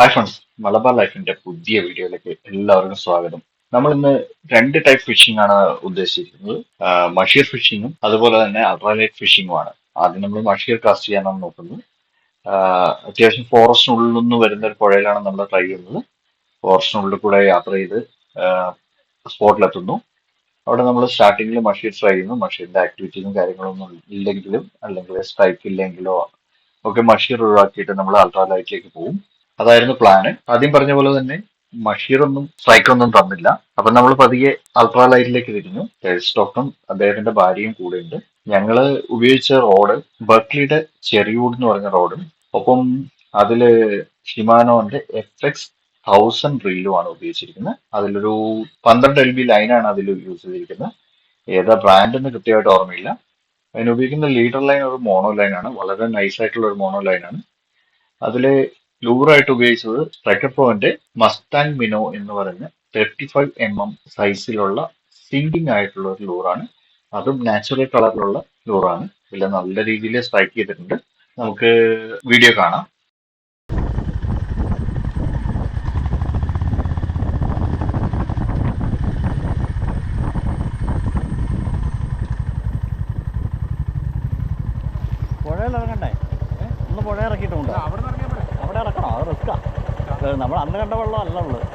Hi friends Malabar ലൈഫിന്റെ പുതിയ വീഡിയോയിലേക്ക് എല്ലാവർക്കും സ്വാഗതം. നമ്മൾ ഇന്ന് രണ്ട് ടൈപ്പ് ഫിഷിംഗ് ആണ് ഉദ്ദേശിക്കുന്നത് മഷീർ ഫിഷിങ്ങും അതുപോലെ തന്നെ അൾട്രാലൈറ്റ് ഫിഷിങ്ങും ആണ്. ആദ്യം നമ്മൾ മഷീർ കാസ്റ്റ് ചെയ്യാനാണ് നോക്കുന്നത്. അത്യാവശ്യം ഫോറസ്റ്റിനുള്ളിൽ നിന്ന് വരുന്ന ഒരു പുഴയിലാണ് നമ്മൾ ട്രൈ ചെയ്യുന്നത്. ഫോറസ്റ്റിനുള്ളിൽ കൂടെ യാത്ര ചെയ്ത് സ്പോട്ടിലെത്തുന്നു അവിടെ നമ്മൾ സ്റ്റാർട്ടിങ്ങിൽ മഷീർ ട്രൈ ചെയ്യുന്നു. മഷീറിന്റെ ആക്ടിവിറ്റീസും കാര്യങ്ങളൊന്നും ഇല്ലെങ്കിലും അല്ലെങ്കിൽ സ്ട്രൈക്ക് ഇല്ലെങ്കിലോ ഒക്കെ മഷീർ ഒഴിവാക്കിയിട്ട് നമ്മൾ അൾട്രാലൈറ്റിലേക്ക് പോകും. അതായിരുന്നു പ്ലാന് ആദ്യം പറഞ്ഞ പോലെ തന്നെ മഷീർ ഒന്നും സ്ട്രൈക്ക് ഒന്നും തന്നില്ല. അപ്പൊ നമ്മൾ പതിയെ അൾട്രാ ലൈറ്റിലേക്ക് തിരിഞ്ഞു. സ്റ്റോക്കും അദ്ദേഹത്തിന്റെ ഭാര്യയും ഉണ്ട്. ഞങ്ങൾ ഉപയോഗിച്ച റോഡ് ബർക്ക്ലിയുടെ ചെറിയൂഡ് എന്ന് പറഞ്ഞ റോഡും ഒപ്പം അതിൽ ഷിമാനോന്റെ എഫ് എക്സ് തൗസൻഡ് റീലുമാണ് ഉപയോഗിച്ചിരിക്കുന്നത്. അതിലൊരു പന്ത്രണ്ട് എൽ ബി ലൈനാണ് അതിൽ യൂസ് ചെയ്തിരിക്കുന്നത്. ഏതാ ബ്രാൻഡ് എന്ന് കൃത്യമായിട്ട് ഓർമ്മയില്ല. അതിന് ഉപയോഗിക്കുന്ന ലീഡർ ലൈൻ ഒരു മോണോ ലൈനാണ് വളരെ നൈസ് ആയിട്ടുള്ള ഒരു മോണോ ലൈനാണ് അതിൽ ലൂറായിട്ട് ഉപയോഗിച്ചത് സ്ട്രൈക്കർ പ്രോന്റെ മസ്താങ് മിനോ എന്ന് പറഞ്ഞ തേർട്ടി ഫൈവ് എം എം സൈസിലുള്ള സിങ്കിങ് ആയിട്ടുള്ള ഒരു ലൂറാണ് അതും നാച്ചുറൽ കളറിലുള്ള ലൂറാണ് ഇതിൽ നല്ല രീതിയിൽ സ്ട്രൈക്ക് ചെയ്തിട്ടുണ്ട്. നമുക്ക് വീഡിയോ കാണാം പുഴയിൽ ഇറങ്ങണ്ടേ ഒന്ന് പുഴ ഇറക്കിയിട്ടുണ്ട് അവിടെ ഇറക്കണം അത് റിസ്ക്കാ നമ്മൾ അന്ന് കണ്ട വെള്ളം അല്ല ഉള്ളത്.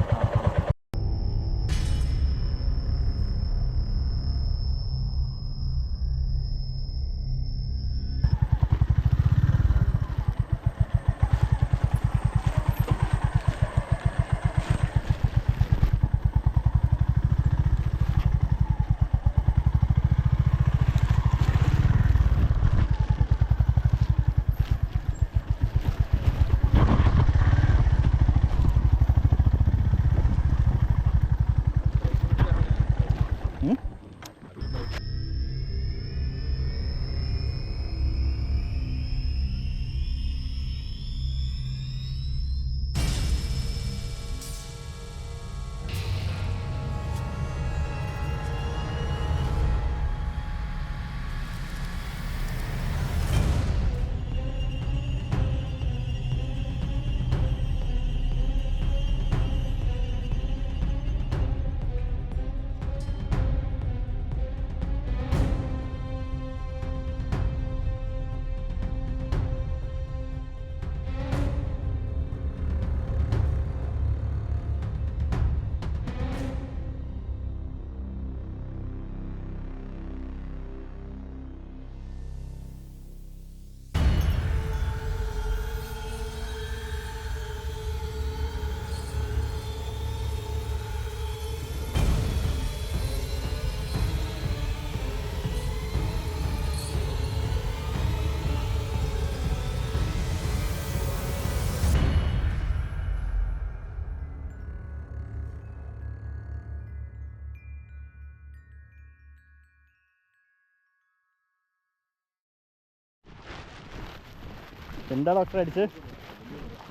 എന്താ ഡോക്ടർ അടിച്ച്?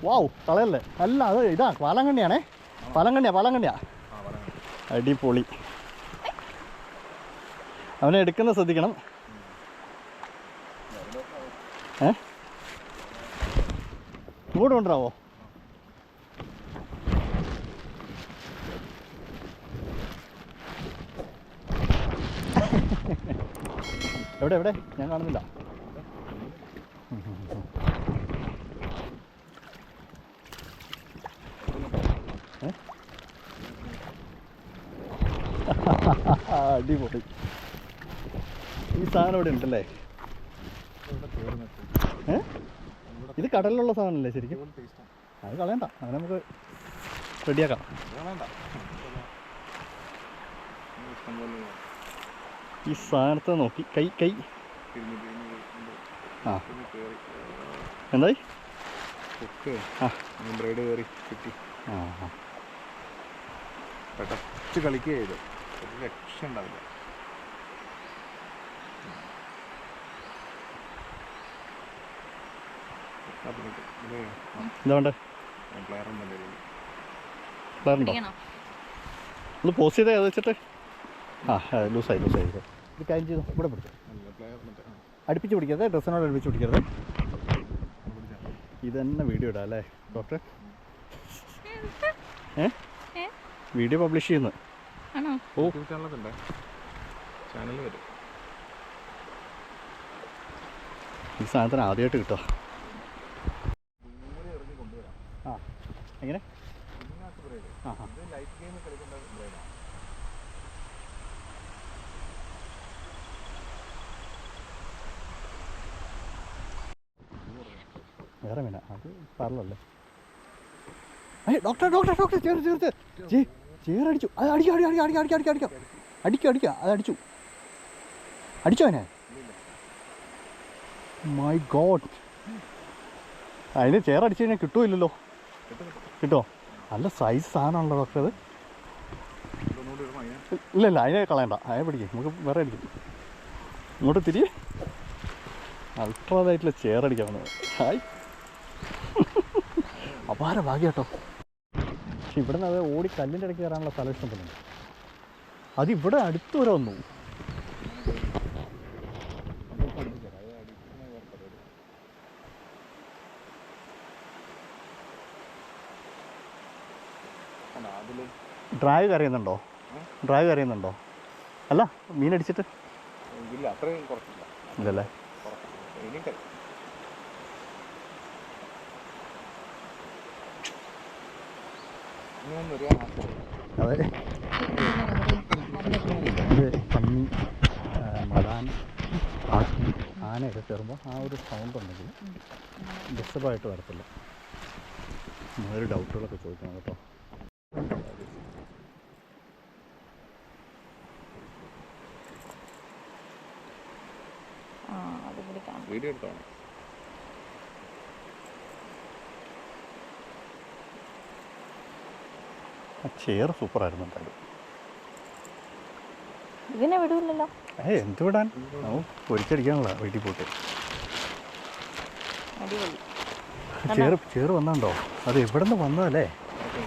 വാവ് തളയല്ലേ അല്ല അത് ഇതാ പാലങ്കണ്ണിയാണേ. പാലങ്കണ്ണിയാ പാലങ്കണ്ണിയാ. അടിപൊളി. അവനെ എടുക്കുന്ന ശ്രദ്ധിക്കണം. ഏ? ഇങ്ങോട്ട് കൊണ്ടുവരാവോ? എവിടെ എവിടെ? ഞാൻ കാണുന്നില്ല ഏ? അടിപൊളി. ഈ സാധനം ഇവിടെ ഉണ്ടല്ലേ? ഏ? ഇത് കടലിലുള്ള സാധനമല്ലേ ശരിക്കും? അത് കളയണ്ട. അത് നമുക്ക് റെഡിയാക്കാം. ഈ സാധനത്തെ നോക്കി. കൈ കൈ. ആ. എന്തായി? ആ. ബ്രൈഡ് കയറി കിട്ടി. ആ ആ. പെട്ടച്ച് കളിക്കുക ചെയ്തു ഒരു രക്ഷ ഉണ്ടാവില്ല ഒന്ന് പോസ്റ്റ് ചെയ്തേ അത് വെച്ചിട്ട്. ആ ലൂസായി ലൂസായി ഇത് കാര്യം ചെയ്തു? ഇവിടെ പിടിച്ചു. അടുപ്പിച്ച് പിടിക്കരുത് ഡ്രസ്സിനോട് അടുപ്പിച്ച് പിടിക്കരുത്. ഇത് തന്നെ വീഡിയോ ഇടാം അല്ലേ? ഡോക്ടർ ഏ? ഏ? വീഡിയോ പബ്ലിഷ് ചെയ്യുന്നു. ഓ. ചാനൽ വരും. ഈ സാധനത്തിന് ആദ്യമായിട്ട് കിട്ടോ ആ. എങ്ങനെ? വേറെ മീന. അത് പറഞ്ഞല്ലേ ഡോക്ടർ ഡോക്ടർ ഡോക്ടർ ചേർത്ത് ചേർത്ത് ജി. ചേറടിച്ചു. അത് അടിക്കാം അടിക്കാം അടിക്കാം അടിക്കാം അടിക്കാം അടിക്കാം അടിക്കാം. അടിക്കാം അത് അടിച്ചു. അടിച്ചോ അവനെ? മൈ ഗോഡ് അതിന് ചേറടിച്ചു കഴിഞ്ഞാൽ കിട്ടുമില്ലല്ലോ കിട്ടോ? നല്ല സൈസ് സാധനമാണല്ലോ ഡോക്ടർ അത് അതിന് ഇല്ല ഇല്ല അതിനെ കളയണ്ട. അതിനെ പിടിക്കും. നമുക്ക് വേറെ അടിക്കും. ഇങ്ങോട്ട് തിരി. അൾട്രാതായിട്ടുള്ള വന്നത് ഹായ്. അപാര ഭാഗ്യ കേട്ടോ. പക്ഷെ ഇവിടെ നിന്ന് അത് ഓടി കല്ലിന്റെ ഇടയ്ക്ക് കയറാനുള്ള സ്ഥലം ഇഷ്ടപ്പെടുന്നുണ്ട് അതിവിടെ അടുത്ത് വരെ വന്നു. ഡ്രൈവ് കറിയുന്നുണ്ടോ ഡ്രൈവ് കറിയുന്നുണ്ടോ അല്ല മീനടിച്ചിട്ട് ഇല്ല അത്രയും ഇല്ലല്ലേ? അതെ. ഇത് പന്നി ആ, മലാൻ ആട്ടി ആനയൊക്കെ കയറുമ്പോൾ ആ ഒരു സൗണ്ട് ഉണ്ടെങ്കിൽ ഡിസ്റ്റർബായിട്ട് വരത്തില്ല. ഒരു ഡൗട്ടുകളൊക്കെ ചോദിക്കണം കേട്ടോ. വീഡിയോ എടുത്തോണം ചെയർ സൂപ്പറായിരുന്നു എന്തായാലും. ഇതിനെ ഏ എന്ത് വിടാൻ? പൊരിച്ചടിക്കാനുള്ള വീട്ടിൽ പോയിട്ട് അടിപൊളി. ചേറ് ചേറ് അത് എവിടെ നിന്ന് വന്നതല്ലേ?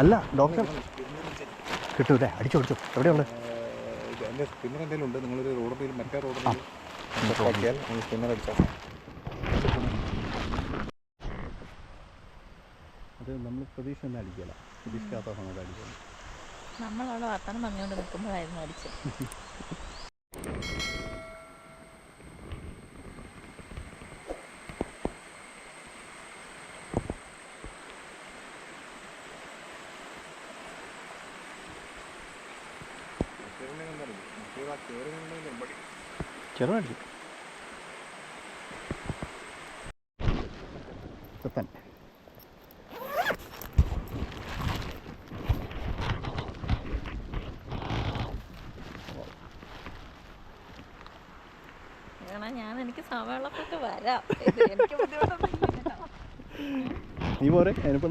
അല്ല ഡോക്ടർ കിട്ടൂലേ അടിച്ചു അടിച്ചു. എവിടെയുള്ളത് അത് നമ്മൾ പ്രതീക്ഷ തന്നെ അടിക്കില്ല പ്രതീക്ഷിക്കാത്ത സമയത്ത് അടിക്കുന്നു നമ്മളവിടെ വർത്തമാനം പറഞ്ഞുകൊണ്ട് നിൽക്കുമ്പോഴായിരുന്നു അടിച്ചത്. ചെറുപടി ചെത്തൻ വെള്ളപ്പൊക്കെ വരാം. എനിക്ക് ബുദ്ധിമുട്ടൊന്നും നീ പോരെ? അതിനിപ്പോ